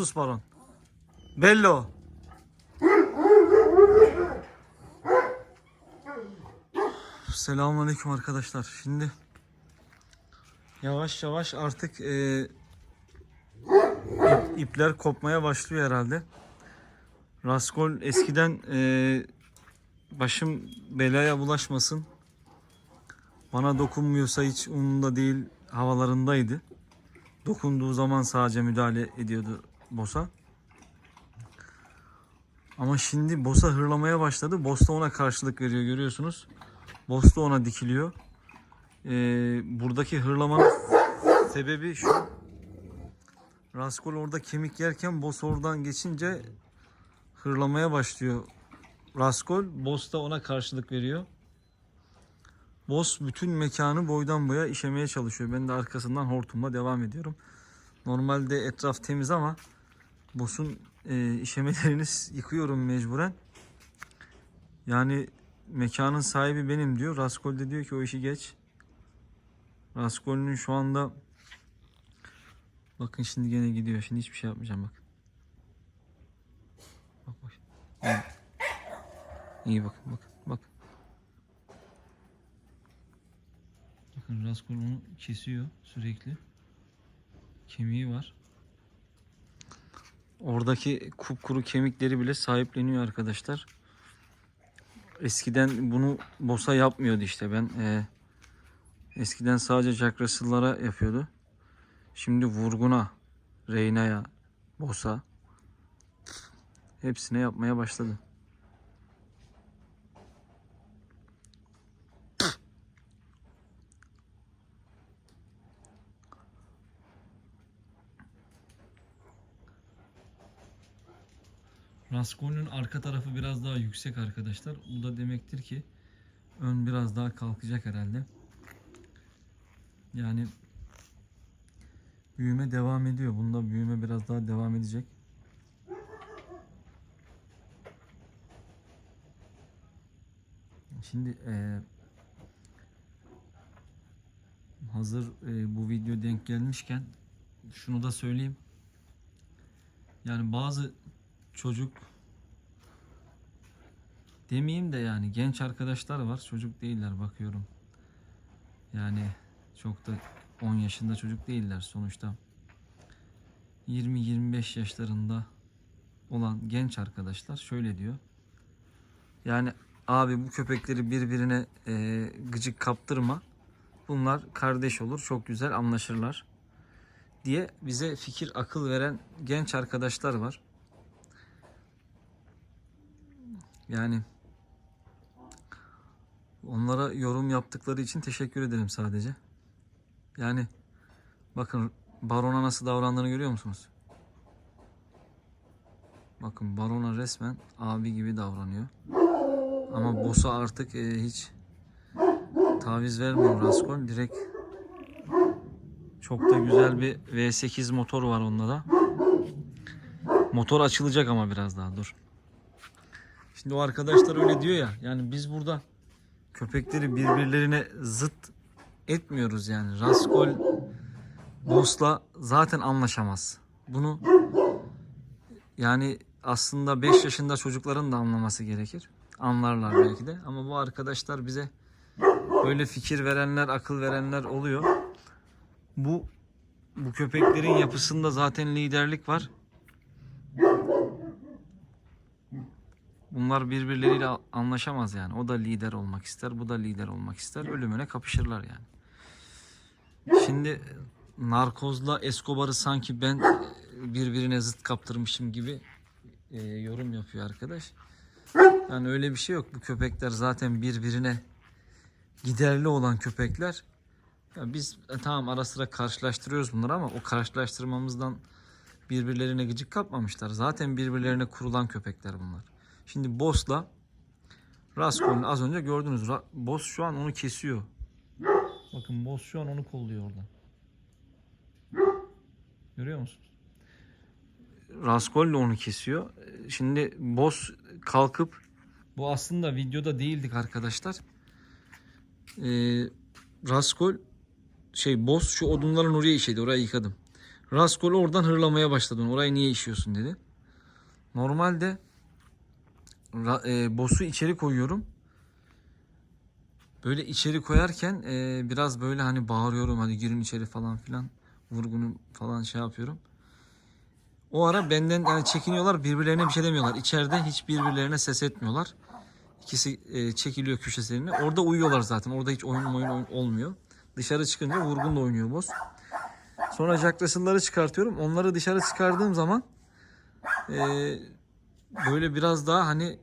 Sus baron. Bello. Selamünaleyküm arkadaşlar. Şimdi yavaş yavaş artık e, ip- ipler kopmaya başlıyor herhalde. Raskol eskiden e, başım belaya bulaşmasın. Bana dokunmuyorsa hiç umurumda değil havalarındaydı. Dokunduğu zaman sadece müdahale ediyordu boss'a. Ama şimdi boss'a hırlamaya başladı. Boss da ona karşılık veriyor görüyorsunuz. Boss da ona dikiliyor. Ee, buradaki hırlamanın sebebi şu. Raskol orada kemik yerken boss oradan geçince hırlamaya başlıyor. Raskol, boss da ona karşılık veriyor. Boss bütün mekanı boydan boya işemeye çalışıyor. Ben de arkasından hortumla devam ediyorum. Normalde etraf temiz ama boss'un e, işemelerini yıkıyorum mecburen. Yani mekanın sahibi benim diyor. Raskol de diyor ki o işi geç. Raskol'ün şu anda bakın şimdi gene gidiyor. Şimdi hiçbir şey yapmayacağım bak. Bak bak. İyi, İyi bakın bakın bak. Bakın Raskol onu kesiyor sürekli. Kemiği var. Oradaki kupkuru kemikleri bile sahipleniyor arkadaşlar. Eskiden bunu bosa yapmıyordu işte ben. e, eskiden sadece Jack Russell'lara yapıyordu. Şimdi vurguna, Reyna'ya, bosa hepsine yapmaya başladı. Raskol'un arka tarafı biraz daha yüksek arkadaşlar. Bu da demektir ki ön biraz daha kalkacak herhalde. Yani büyüme devam ediyor. Bunda büyüme biraz daha devam edecek. Şimdi eee, hazır eee, bu video denk gelmişken şunu da söyleyeyim. Yani bazı çocuk demeyeyim de yani genç arkadaşlar var. Çocuk değiller bakıyorum. Yani çok da 10 yaşında çocuk değiller sonuçta. 20-25 yaşlarında olan genç arkadaşlar şöyle diyor. Yani abi bu köpekleri birbirine e, gıcık kaptırma. Bunlar kardeş olur, çok güzel anlaşırlar diye bize fikir akıl veren genç arkadaşlar var. Yani onlara yorum yaptıkları için teşekkür ederim sadece. Yani bakın Baron'a nasıl davrandığını görüyor musunuz? Bakın Baron'a resmen abi gibi davranıyor. Ama boss'a artık e, hiç taviz vermiyor Raskol. Direkt çok da güzel bir V8 motor var onda da. Motor açılacak ama biraz daha dur. Şimdi o arkadaşlar öyle diyor ya. Yani biz burada köpekleri birbirlerine zıt etmiyoruz yani. Raskol Boss'la zaten anlaşamaz. Bunu yani aslında 5 yaşında çocukların da anlaması gerekir. Anlarlar belki de. Ama bu arkadaşlar bize böyle fikir verenler, akıl verenler oluyor. Bu bu köpeklerin yapısında zaten liderlik var. Bunlar birbirleriyle anlaşamaz yani. O da lider olmak ister, bu da lider olmak ister. Ölümüne kapışırlar yani. Şimdi narkozla Escobar'ı sanki ben birbirine zıt kaptırmışım gibi e, yorum yapıyor arkadaş. Yani öyle bir şey yok. Bu köpekler zaten birbirine giderli olan köpekler. Ya biz e, tamam ara sıra karşılaştırıyoruz bunları ama o karşılaştırmamızdan birbirlerine gıcık kapmamışlar. Zaten birbirlerine kurulan köpekler bunlar. Şimdi Boss'la Raskol'un az önce gördünüz. Boss şu an onu kesiyor. Bakın Boss şu an onu kolluyor orada. Görüyor musunuz? Raskol onu kesiyor. Şimdi Boss kalkıp bu aslında videoda değildik arkadaşlar. Ee, Raskol şey Boss şu odunların oraya işedi. Orayı yıkadım. Raskol oradan hırlamaya başladı. Orayı niye işiyorsun dedi. Normalde e, boss'u içeri koyuyorum. Böyle içeri koyarken e, biraz böyle hani bağırıyorum hadi girin içeri falan filan. Vurgunu falan şey yapıyorum. O ara benden yani çekiniyorlar birbirlerine bir şey demiyorlar. İçeride hiç birbirlerine ses etmiyorlar. İkisi e, çekiliyor köşelerine. Orada uyuyorlar zaten. Orada hiç oyun oyun, olmuyor. Dışarı çıkınca vurgunla oynuyor boss. Sonra Jack çıkartıyorum. Onları dışarı çıkardığım zaman e, böyle biraz daha hani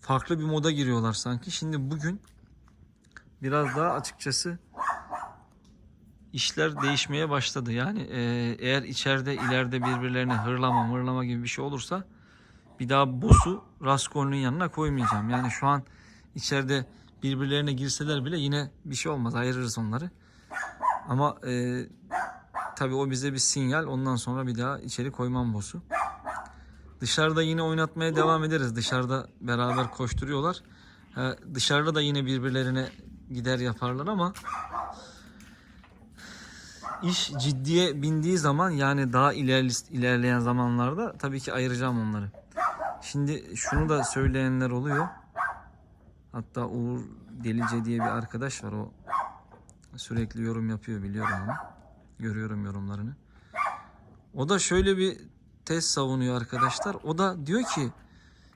farklı bir moda giriyorlar sanki. Şimdi bugün biraz daha açıkçası işler değişmeye başladı. Yani e, eğer içeride ileride birbirlerine hırlama mırlama gibi bir şey olursa bir daha boss'u Raskol'un yanına koymayacağım. Yani şu an içeride birbirlerine girseler bile yine bir şey olmaz. Ayırırız onları. Ama e, tabii o bize bir sinyal. Ondan sonra bir daha içeri koymam boss'u. Dışarıda yine oynatmaya devam ederiz. Dışarıda beraber koşturuyorlar. Ha, dışarıda da yine birbirlerine gider yaparlar ama iş ciddiye bindiği zaman yani daha ilerli- ilerleyen zamanlarda tabii ki ayıracağım onları. Şimdi şunu da söyleyenler oluyor. Hatta Uğur Delice diye bir arkadaş var. O sürekli yorum yapıyor biliyorum onu. Görüyorum yorumlarını. O da şöyle bir tez savunuyor arkadaşlar. O da diyor ki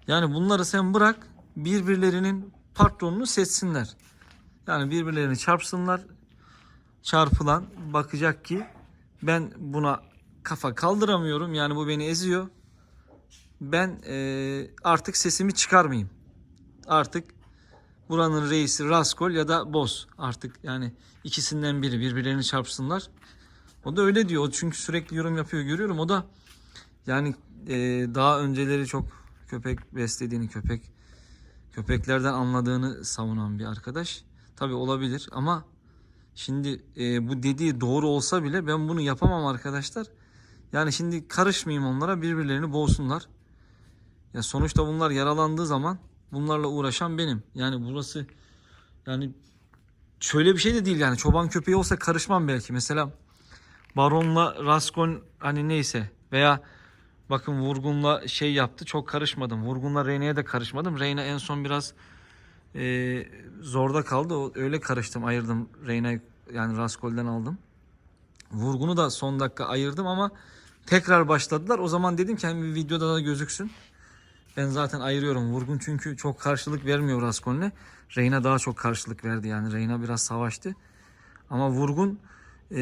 yani bunları sen bırak birbirlerinin patronunu seçsinler. Yani birbirlerini çarpsınlar. Çarpılan bakacak ki ben buna kafa kaldıramıyorum. Yani bu beni eziyor. Ben eee, artık sesimi çıkarmayayım. Artık buranın reisi Raskol ya da Boz. Artık yani ikisinden biri birbirlerini çarpsınlar. O da öyle diyor. O çünkü sürekli yorum yapıyor görüyorum. O da yani eee, daha önceleri çok köpek beslediğini, köpek köpeklerden anladığını savunan bir arkadaş. Tabi olabilir ama şimdi eee, bu dediği doğru olsa bile ben bunu yapamam arkadaşlar. Yani şimdi karışmayayım onlara birbirlerini boğsunlar. Ya sonuçta bunlar yaralandığı zaman bunlarla uğraşan benim. Yani burası yani şöyle bir şey de değil yani çoban köpeği olsa karışmam belki. Mesela Baron'la Raskon hani neyse veya bakın Vurgun'la şey yaptı çok karışmadım. Vurgun'la Reyne'ye de karışmadım. Reyne en son biraz e, zorda kaldı. Öyle karıştım ayırdım Reyne yani Raskol'den aldım. Vurgun'u da son dakika ayırdım ama tekrar başladılar. O zaman dedim ki hani bir videoda da gözüksün. Ben zaten ayırıyorum. Vurgun çünkü çok karşılık vermiyor Raskol'le. Reyna daha çok karşılık verdi yani. Reyna biraz savaştı. Ama Vurgun e,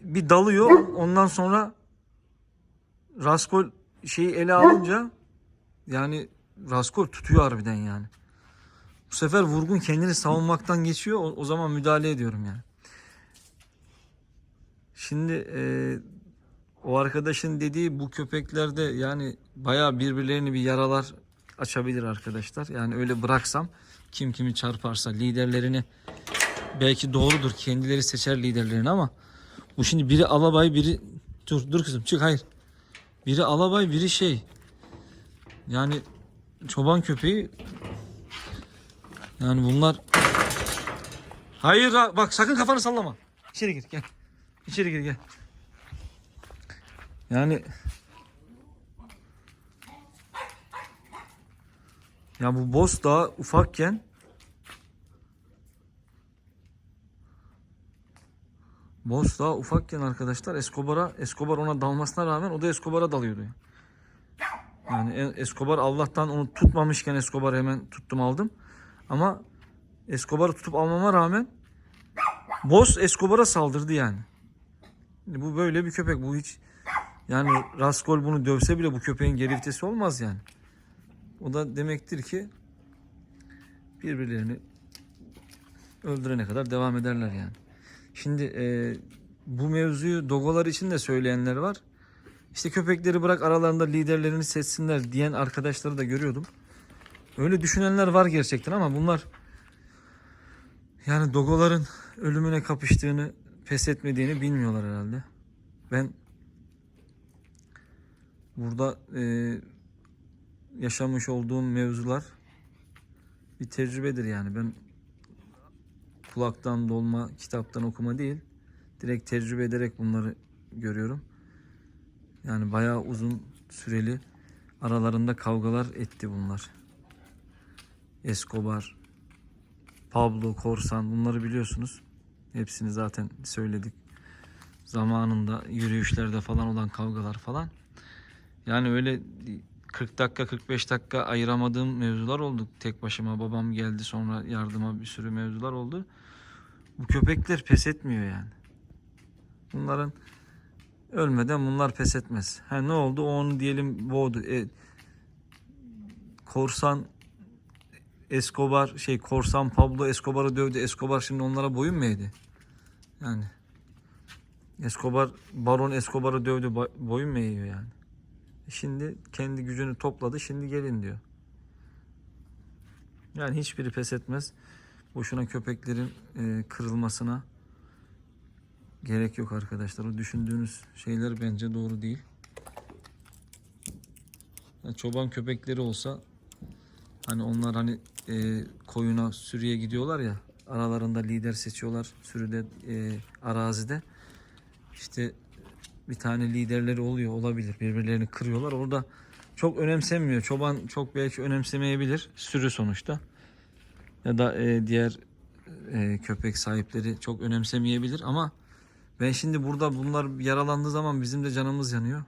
bir dalıyor. Ondan sonra Raskol şeyi ele alınca yani Raskol tutuyor harbiden yani. Bu sefer Vurgun kendini savunmaktan geçiyor. O, o zaman müdahale ediyorum yani. Şimdi e, o arkadaşın dediği bu köpeklerde yani bayağı birbirlerini bir yaralar açabilir arkadaşlar. Yani öyle bıraksam kim kimi çarparsa liderlerini belki doğrudur kendileri seçer liderlerini ama bu şimdi biri alabay biri dur dur kızım çık hayır. Biri alabay biri şey yani çoban köpeği yani bunlar hayır ha- bak sakın kafanı sallama. İçeri gir gel. İçeri gir gel. Yani ya bu boss daha ufakken Boss daha ufakken arkadaşlar Escobar'a Escobar ona dalmasına rağmen o da Escobar'a dalıyordu. Yani E- Escobar Allah'tan onu tutmamışken Escobar'ı hemen tuttum aldım. Ama Escobar'ı tutup almama rağmen Boss Escobar'a saldırdı yani. Bu böyle bir köpek. Bu hiç yani Raskol bunu dövse bile bu köpeğin geri vitesi olmaz yani. O da demektir ki birbirlerini öldürene kadar devam ederler yani. Şimdi e, bu mevzuyu dogolar için de söyleyenler var. İşte köpekleri bırak aralarında liderlerini seçsinler diyen arkadaşları da görüyordum. Öyle düşünenler var gerçekten ama bunlar yani dogoların ölümüne kapıştığını, pes etmediğini bilmiyorlar herhalde. Ben burada e, yaşamış olduğum mevzular bir tecrübedir yani. Ben kulaktan dolma, kitaptan okuma değil, direkt tecrübe ederek bunları görüyorum. Yani bayağı uzun süreli aralarında kavgalar etti bunlar. Escobar, Pablo, Korsan bunları biliyorsunuz. Hepsini zaten söyledik. Zamanında yürüyüşlerde falan olan kavgalar falan. Yani öyle 40 dakika 45 dakika ayıramadığım mevzular oldu. Tek başıma babam geldi sonra yardıma bir sürü mevzular oldu. Bu köpekler pes etmiyor yani. Bunların ölmeden bunlar pes etmez. Ha ne oldu? O onu diyelim boğdu. E, korsan Escobar şey korsan Pablo Escobar'ı dövdü. Escobar şimdi onlara boyun mu eğdi? Yani Escobar Baron Escobar'ı dövdü. Boyun mu eğiyor yani? Şimdi kendi gücünü topladı. Şimdi gelin diyor. Yani hiçbiri pes etmez. Boşuna köpeklerin e, kırılmasına gerek yok arkadaşlar. O düşündüğünüz şeyler bence doğru değil. Ya çoban köpekleri olsa hani onlar hani e, koyuna sürüye gidiyorlar ya aralarında lider seçiyorlar sürüde e, arazide işte bir tane liderleri oluyor olabilir. Birbirlerini kırıyorlar. Orada çok önemsenmiyor çoban çok belki önemsemeyebilir. Sürü sonuçta. Ya da e, diğer e, köpek sahipleri çok önemsemeyebilir. Ama ben şimdi burada bunlar yaralandığı zaman bizim de canımız yanıyor.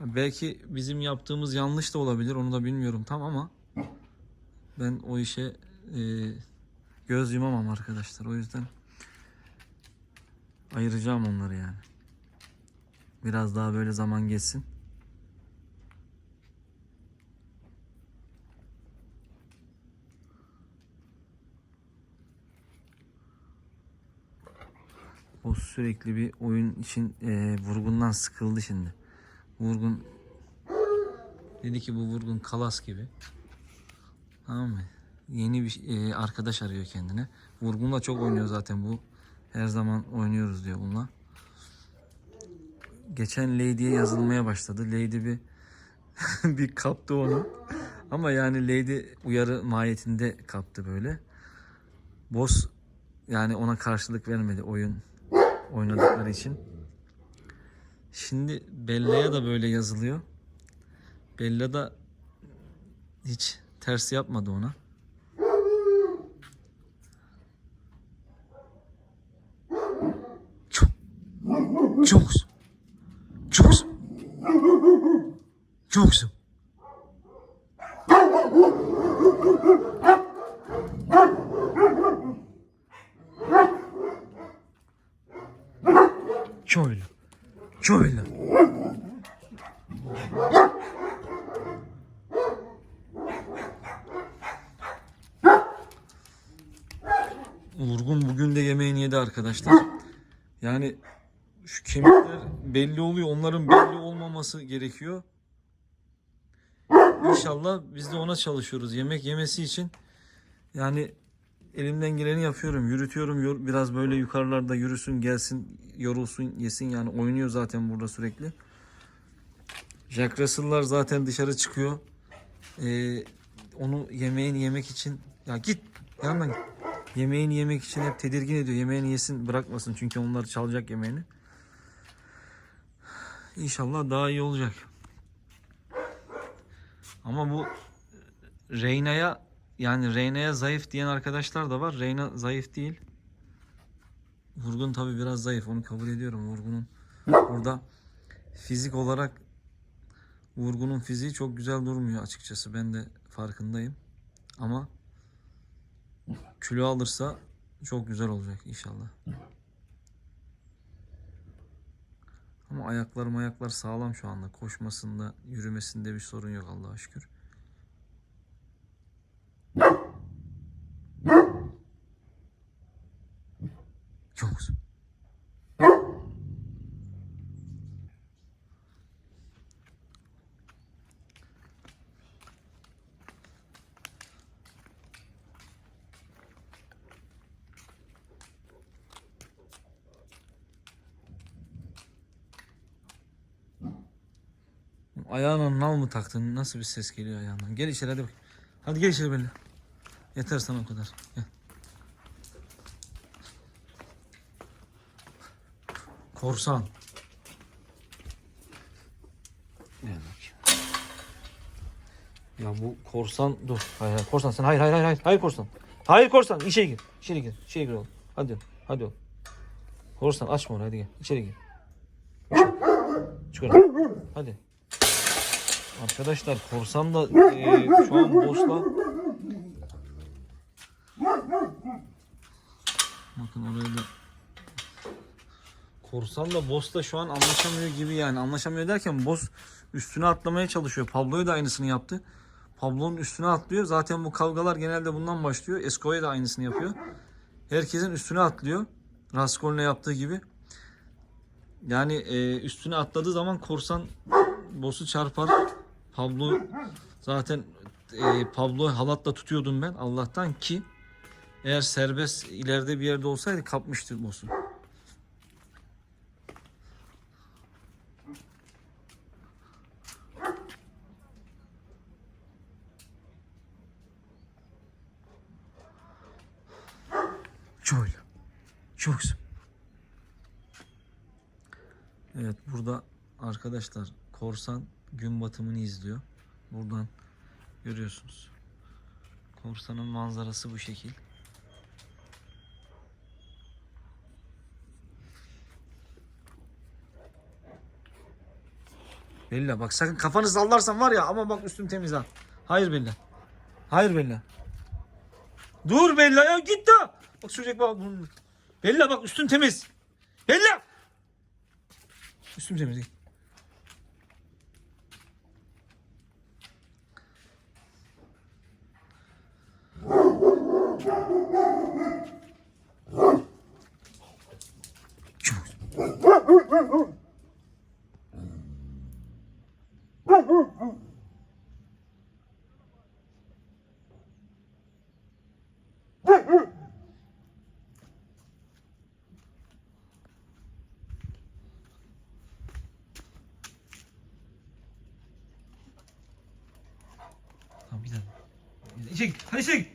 Belki bizim yaptığımız yanlış da olabilir. Onu da bilmiyorum tam ama ben o işe e, göz yumamam arkadaşlar. O yüzden ayıracağım onları yani. Biraz daha böyle zaman geçsin. O sürekli bir oyun için e, vurgundan sıkıldı şimdi. Vurgun dedi ki bu vurgun kalas gibi. Tamam mı? Yeni bir e, arkadaş arıyor kendine. Vurgunla çok oynuyor zaten bu. Her zaman oynuyoruz diyor bununla. Geçen Lady'ye yazılmaya başladı. Lady bir bir kaptı onu. Ama yani Lady uyarı mahiyetinde kaptı böyle. Boss yani ona karşılık vermedi oyun oynadıkları için. Şimdi Bella'ya da böyle yazılıyor. Bella da hiç ters yapmadı ona. Çok çok güzel. Çok güzel. Şöyle. Vurgun bugün de yemeğini yedi arkadaşlar. Yani şu kemikler belli oluyor. Onların belli olmaması gerekiyor. İnşallah biz de ona çalışıyoruz. Yemek yemesi için yani elimden geleni yapıyorum. Yürütüyorum. yor- Biraz böyle yukarılarda yürüsün, gelsin, yorulsun, yesin. Yani oynuyor zaten burada sürekli. Jack Russell'lar zaten dışarı çıkıyor. Ee, onu yemeğini yemek için ya git yanından git. Yemeğini yemek için hep tedirgin ediyor. Yemeğini yesin bırakmasın çünkü onlar çalacak yemeğini. İnşallah daha iyi olacak. Ama bu Reyna'ya yani Reyna'ya zayıf diyen arkadaşlar da var. Reyna zayıf değil. Vurgun tabi biraz zayıf onu kabul ediyorum. Vurgunun burada fizik olarak Vurgunun fiziği çok güzel durmuyor açıkçası. Ben de farkındayım. Ama kilo alırsa çok güzel olacak inşallah. Ama ayaklar ayaklar sağlam şu anda. Koşmasında, yürümesinde bir sorun yok Allah'a şükür. mı taktın? Nasıl bir ses geliyor ayağından? Gel içeri hadi bak. Hadi gel içeri benimle. Yeter sana o kadar. Gel. Korsan. Gel. Ya bu korsan dur. Hayır, hayır korsan sen hayır hayır hayır hayır. Hayır korsan. Hayır korsan içeri gir. İçeri gir. İçeri gir oğlum. Hadi. Hadi oğlum. Korsan açma onu hadi gel. İçeri gir. Çıkar. Hadi. Arkadaşlar korsan da e, şu an boss'la Bakın orayı da Korsan da boss'la şu an anlaşamıyor gibi yani. Anlaşamıyor derken boss üstüne atlamaya çalışıyor. Pablo'yu da aynısını yaptı. Pablo'nun üstüne atlıyor. Zaten bu kavgalar genelde bundan başlıyor. Esco'ya da aynısını yapıyor. Herkesin üstüne atlıyor. Raskol'le yaptığı gibi. Yani e, üstüne atladığı zaman korsan boss'u çarpar. Pablo zaten e, Pablo halatla tutuyordum ben Allah'tan ki eğer serbest ileride bir yerde olsaydı kapmıştı boss'u. Şöyle. Çok. Evet burada arkadaşlar korsan gün batımını izliyor. Buradan görüyorsunuz. Korsanın manzarası bu şekil. Bella bak sakın kafanı sallarsan var ya ama bak üstüm temiz ha. Hayır Bella. Hayır Bella. Dur Bella ya git de. Bak sürecek bak. bunu- Bella bak üstün temiz. Bella. Üstüm temiz. git. Çok. Tamam gidelim. İçeri git. Hadi içeri git.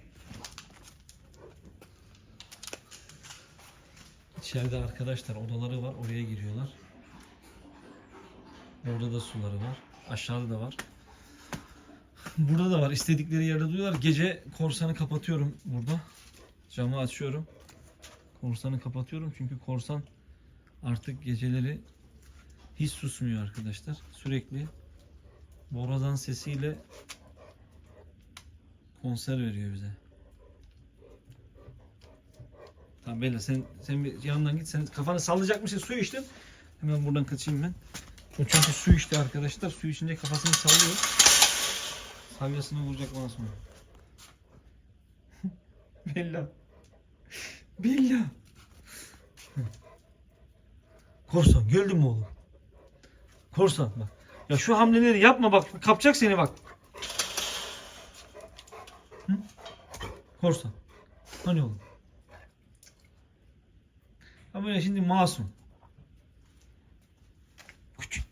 İçeride arkadaşlar odaları var. Oraya giriyorlar. Orada da suları var. Aşağıda da var. Burada da var. İstedikleri yerde duyuyorlar. Gece korsanı kapatıyorum burada. Camı açıyorum. Korsanı kapatıyorum çünkü korsan artık geceleri hiç susmuyor arkadaşlar. Sürekli borazan sesiyle konser veriyor bize. Tamam Bella sen sen bir yandan git. Sen kafanı sallayacakmışsın. Su içtin. Hemen buradan kaçayım ben. O çünkü su içti arkadaşlar. Su içince kafasını sallıyor. Salyasını vuracak bana sonra. Bella. Bella. Korsan geldin mi oğlum? Korsan bak. Ya şu hamleleri yapma bak. Kapacak seni bak. Korsan. Hani oğlum? Ama böyle şimdi masum. Küçük.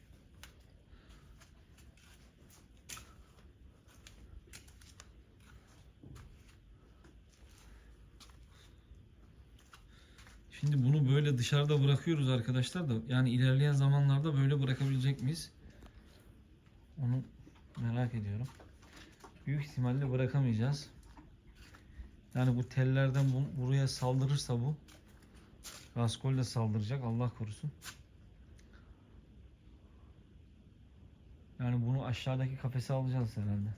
Şimdi bunu böyle dışarıda bırakıyoruz arkadaşlar da yani ilerleyen zamanlarda böyle bırakabilecek miyiz? Onu merak ediyorum. Büyük ihtimalle bırakamayacağız. Yani bu tellerden bu, buraya saldırırsa bu Raskol de saldıracak Allah korusun. Yani bunu aşağıdaki kafese alacağız herhalde.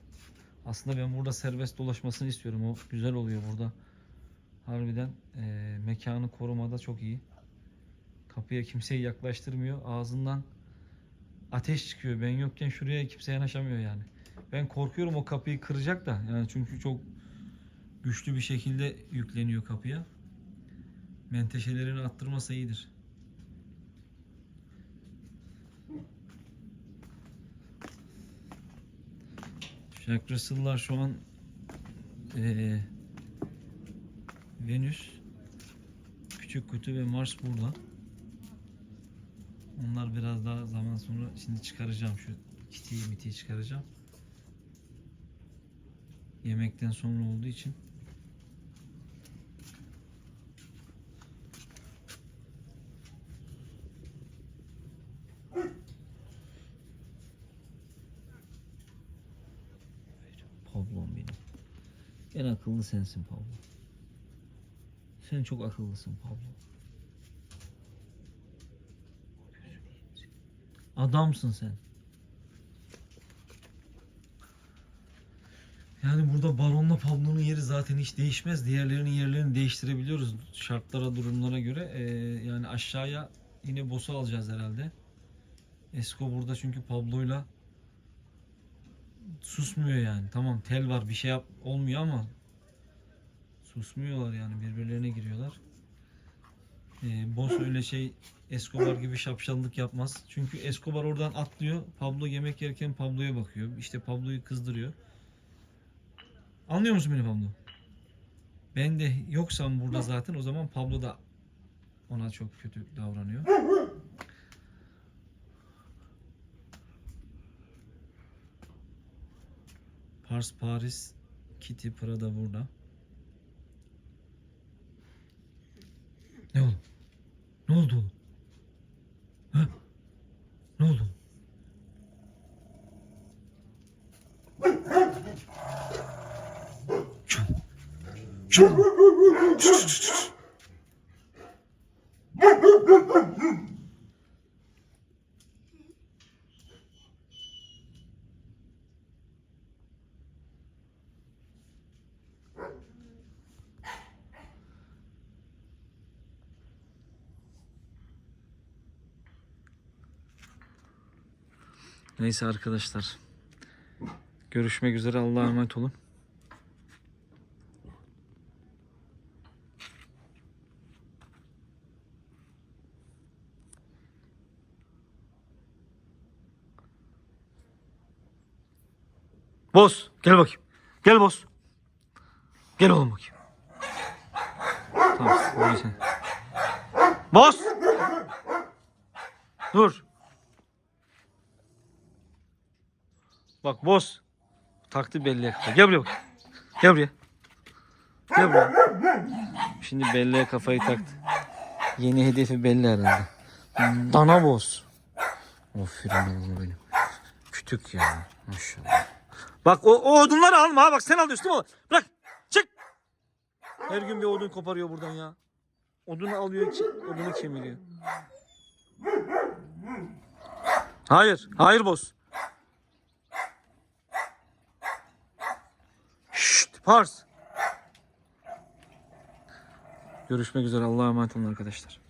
Aslında ben burada serbest dolaşmasını istiyorum. O güzel oluyor burada. Harbiden eee, mekanı korumada çok iyi. Kapıya kimseyi yaklaştırmıyor. Ağzından ateş çıkıyor. Ben yokken şuraya kimse yanaşamıyor yani. Ben korkuyorum o kapıyı kıracak da. Yani çünkü çok güçlü bir şekilde yükleniyor kapıya. Menteşelerini attırmasa iyidir. Jack Russell'lar şu an eee, Venüs, Küçük Kutu ve Mars burada. Onlar biraz daha zaman sonra şimdi çıkaracağım şu kitiyi mitiyi çıkaracağım. Yemekten sonra olduğu için. Pablo'm benim. En akıllı sensin Pablo. Sen çok akıllısın Pablo. Adamsın sen. Yani burada Baron'la Pablo'nun yeri zaten hiç değişmez. Diğerlerinin yerlerini değiştirebiliyoruz şartlara, durumlara göre. Ee, yani aşağıya yine boss'u alacağız herhalde. Esko burada çünkü Pablo'yla susmuyor yani. Tamam tel var bir şey yap olmuyor ama susmuyorlar yani birbirlerine giriyorlar. Ee, boss öyle şey Escobar gibi şapşallık yapmaz. Çünkü Escobar oradan atlıyor. Pablo yemek yerken Pablo'ya bakıyor. İşte Pablo'yu kızdırıyor. Anlıyor musun beni Pablo? Ben de yoksam burada zaten o zaman Pablo da ona çok kötü davranıyor. Pars Paris Kitty Prada burada. Ne oldu? Ne oldu oğlum? Ha? Ne oldu? Çum. Çum. Neyse arkadaşlar. Görüşmek üzere. Allah'a emanet olun. Boz gel bakayım. Gel boz. Gel oğlum bakayım. Tamam. Boz. Dur. Bak boz. Taktı belleğe kafayı. Gel buraya bak. Gel buraya. Gel buraya. Şimdi belleğe kafayı taktı. Yeni hedefi belli herhalde. Dana boz. Aferin oğlum benim. Kütük ya. Maşallah. Bak o, o odunları alma. Bak sen alıyorsun değil mi? Bırak. Çık. Her gün bir odun koparıyor buradan ya. Odunu alıyor, odunu kemiriyor. Hayır. Hayır boz. Şşt, Pars. Görüşmek üzere. Allah'a emanet olun arkadaşlar.